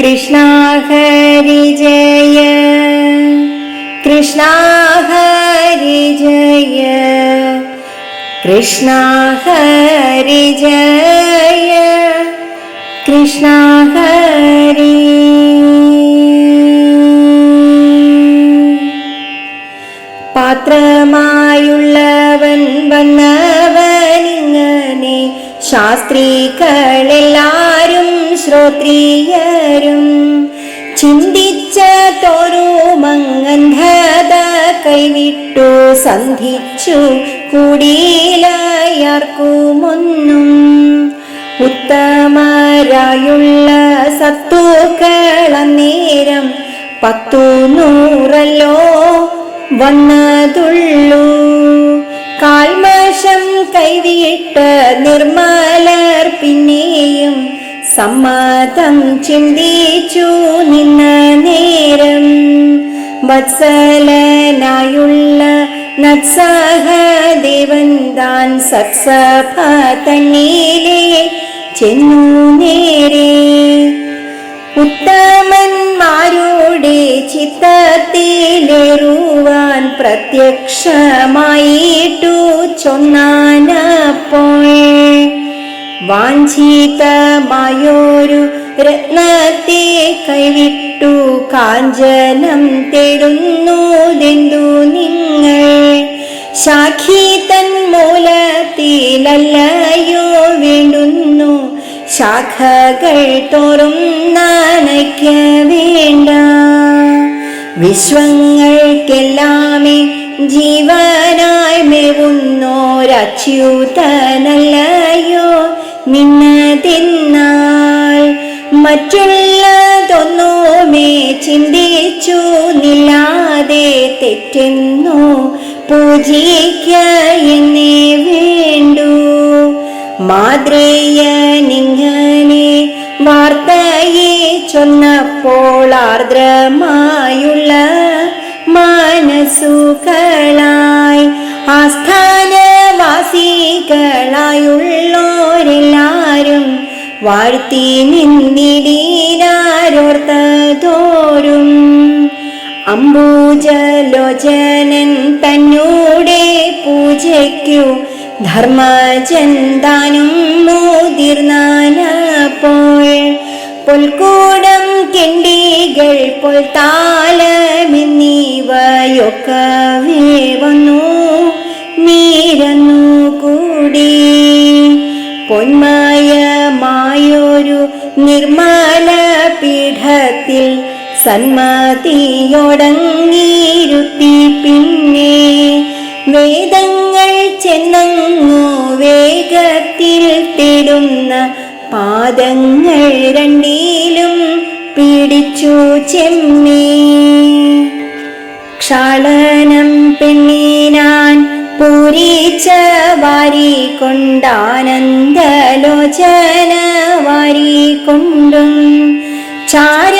കൃഷ്ണ ഹരി ജയ കൃഷ്ണ ഹരി ജയ കൃഷ്ണ ഹരി ജയ കൃഷ്ണ ഹരി പാത്രമായുള്ളവൻ വന്നവനിങ്ങനെ ശാസ്ത്രീകളെല്ലാരും സന്ധിച്ചു കൂടിയിലാർക്കുമൊന്നും ഉത്തമരായുള്ള സത്തുക്കളന്നേരം പത്തു നൂറല്ലോ വന്നതുള്ളൂ. കാൽമശം കൈവിട്ട് നിർമ്മലർ പിന്നെയും സമ്മതം ചിന്തിച്ചു നിന്ന നേരം വത്സലനായുള്ള നത്സഹദേവൻ താൻ സത്സഭ തന്നീലേ ചെന്നു നേരെ. ഉത്തമന്മാരുടെ ചിത്തത്തിലേറുവാൻ പ്രത്യക്ഷമായിട്ടു ചൊന്നാനപ്പോൾ. വാഞ്ചിതമായൊരു രത്നത്തെ കൈവിട്ടു കാഞ്ചനം തേടുന്നതെന്തു നിങ്ങൾ ശാഖീതൻ മൂലത്തിലല്ലയോ വേണ്ടുന്നു. ശാഖകൾ തോറും നനയ്ക്ക വേണ്ട. വിശ്വങ്ങൾക്കെല്ലാമേ ജീവനായി മേവുന്നോരച്യുതനല്ലയോ നിന്നതെന്നാൽ മറ്റുള്ളതൊന്നുമേ ചിന്തിച്ചു നില്ലാതെ തെറ്റെന്നു. പൂജിക്ക വേണ്ടു. വേണ്ടു മാതൃയനിങ്ങനെ വാർത്തയെ ചൊന്നപ്പോൾ ആർദ്രമായുള്ള മനസ്സുകളായി ആസ്ഥാനവാസികളായുള്ളോരെല്ലാരും വാഴ്ത്തി നിന്നിടീനാരോർത്തതോരും അംബുജലോചനൻ തന്നൂടെ പൂജയ്ക്കു ധർമ്മചന്ദാനും മുതിർന്നപ്പോൾ പൊൽക്കൂടം കെണ്ടികൾ പൊൽത്താലമെന്നിവയൊക്കവേ വന്നു. നീരന്നു കൂടി. പൊന്മയമായൊരു നിർമ്മല പീഠത്തിൽ സന്മതിയോടങ്ങിരുത്തി പിന്നെ വേദങ്ങൾ ചെന്നങ്ങു വേഗത്തിൽ തേടുന്ന പാദങ്ങൾ രണ്ടിലും പിടിച്ചു ചെമ്മേ. ക്ഷാളനം പെണ്ണിനാൻ പൂരിച്ച വാരി കൊണ്ടാനന്ദലോചന വാരി കൊണ്ടും ചാരത്തു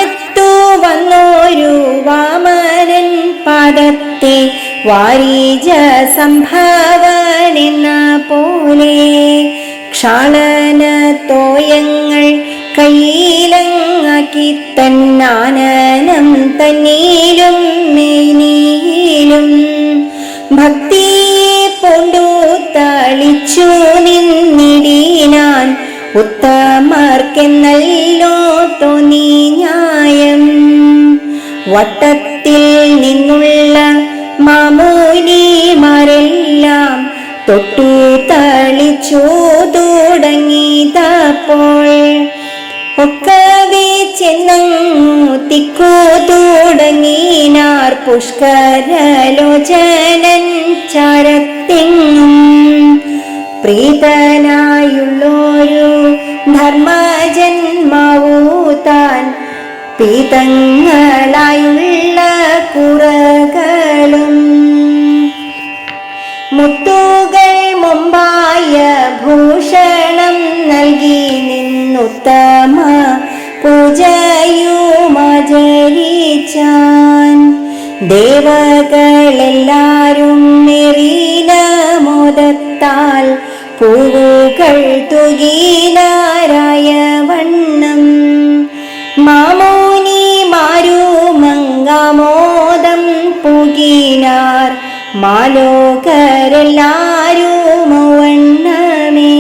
വന്നോരു വാമനൻ പാദത്തെ വാരീജ സംഭാവനെന്ന പോലെ ക്ഷാളന തോയങ്ങൾ കയ്യിലങ്ങാക്കി തന്നാനനം തന്നീലും മേനീലും ഭക്തിയെ പൂണ്ടു തളിച്ചു നിന്നിടീനാൻ ഉത്തമർക്കെന്നല്ലോ തോന്നി. വട്ടത്തിൽ നിന്നുള്ള മാമൂനിമാരെല്ലാം തൊട്ടു തളിച്ചു തുടങ്ങിയതപ്പോൾ ഒക്കവേ ചെന്നങ്ങു തിക്കു തുടങ്ങിനാർ പുഷ്കരലോചനൻ ചരത്തെങ്ങും. പ്രീതനായുള്ളൊരു ധർമ്മജന്മാവൂ താൻ പീതങ്ങളായുള്ള കുറകളും മുത്തുകൾ മുമ്പായ ഭൂഷണം നൽകി നിന്നുത്തമ പൂജയുമാചരിച്ചാൻ ദേവകളെല്ലാരും മെറീന മോദത്താൽ പൂവുകൾ തുകീനാരായ മാലോകരെല്ലാരും വണ്ണമേ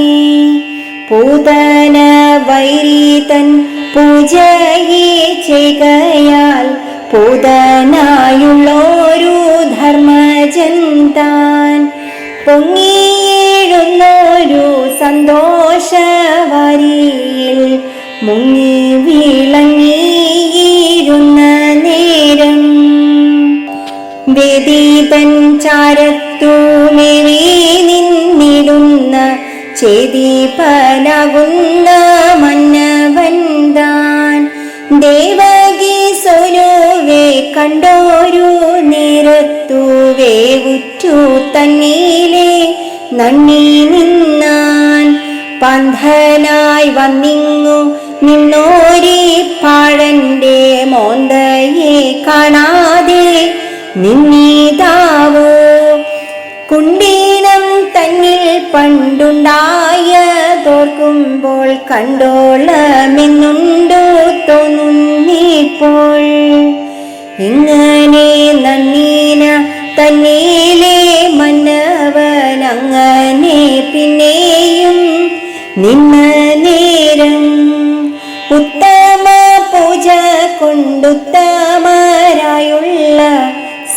പൂതന വൈരീതൻ പൂജയെ ചെയ്കയാൽ പൂതനായുള്ളോരു ധർമ്മജൻ താൻ. സന്തോഷവരിയിൽ മുങ്ങി വിളങ്ങിയിരുന്ന വേദീതൻ ചാരത്തുമേവി നിന്നിടുന്ന ചേദീപനാകുന്ന മന്നവൻ താൻ ദേവകി സോനുവേ കണ്ടോരു നേരത്തു വേവുറ്റു തന്നീലെ നന്ദി നിന്നാൻ. പന്ധനായി വന്നിങ്ങു നിന്നോരി പാഴന്റെ മോന്തയെ കാണാതെ നിന്നീതാവോ. കുണ്ടീനം തന്നിൽ പണ്ടുണ്ടായതോർക്കുമ്പോൾ കണ്ടോളമെന്നുണ്ടോ തോന്നുന്നിപ്പോൾ. ഇങ്ങനെ നന്നീന തന്നീലെ മന്നവൻ അങ്ങനെ പിന്നെയും നിന്ന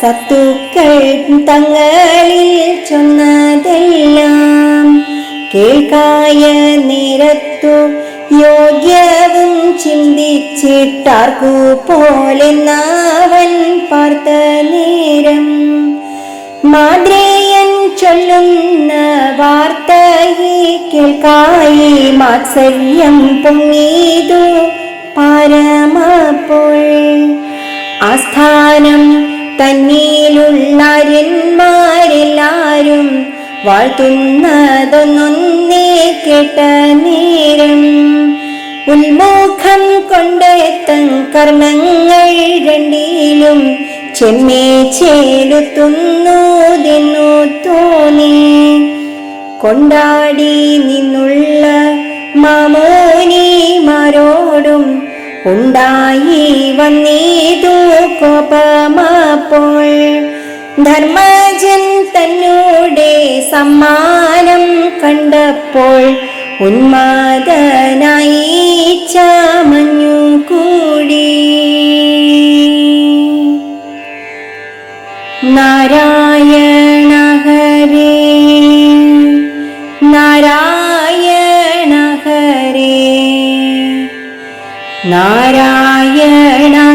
സത്തുക്കൾ തങ്ങളിൽ ചൊന്നതെല്ലാം കേൾക്കായ നേരത്തു യോഗ്യവും ചിന്തിച്ചിട്ടാർക്കു പോലെ നാവൻ പാർത്ത നേരം. മാദ്രേയൻ ചൊല്ലുന്ന വാർത്തയെ കേൾക്കായി മാത്സര്യം പൊങ്ങീതു പാരമപ്പോൾ. ആസ്ഥാനം തന്നിലുള്ളാര്യന്മാരെല്ലാരും വാഴ്ത്തുന്നതൊന്നൊന്നേ കേട്ട നേരം. ഉന്മുഖം കൊണ്ടെത്തൻ കർമ്മങ്ങൾ രണ്ടിലും ചെമ്മേ ചേലുത്തുന്നതെന്നു തോന്നി. കൊണ്ടാടി നിന്നുള്ള മാമോനിമാരോടും ഉണ്ടായി വന്നീതു കോപമാപ്പോൾ. ധർമ്മജൻ തന്നോടെ സമ്മാനം കണ്ടപ്പോൾ ഉന്മാദനായി ചാമഞ്ഞു കൂടി. നാരായണ नारायणः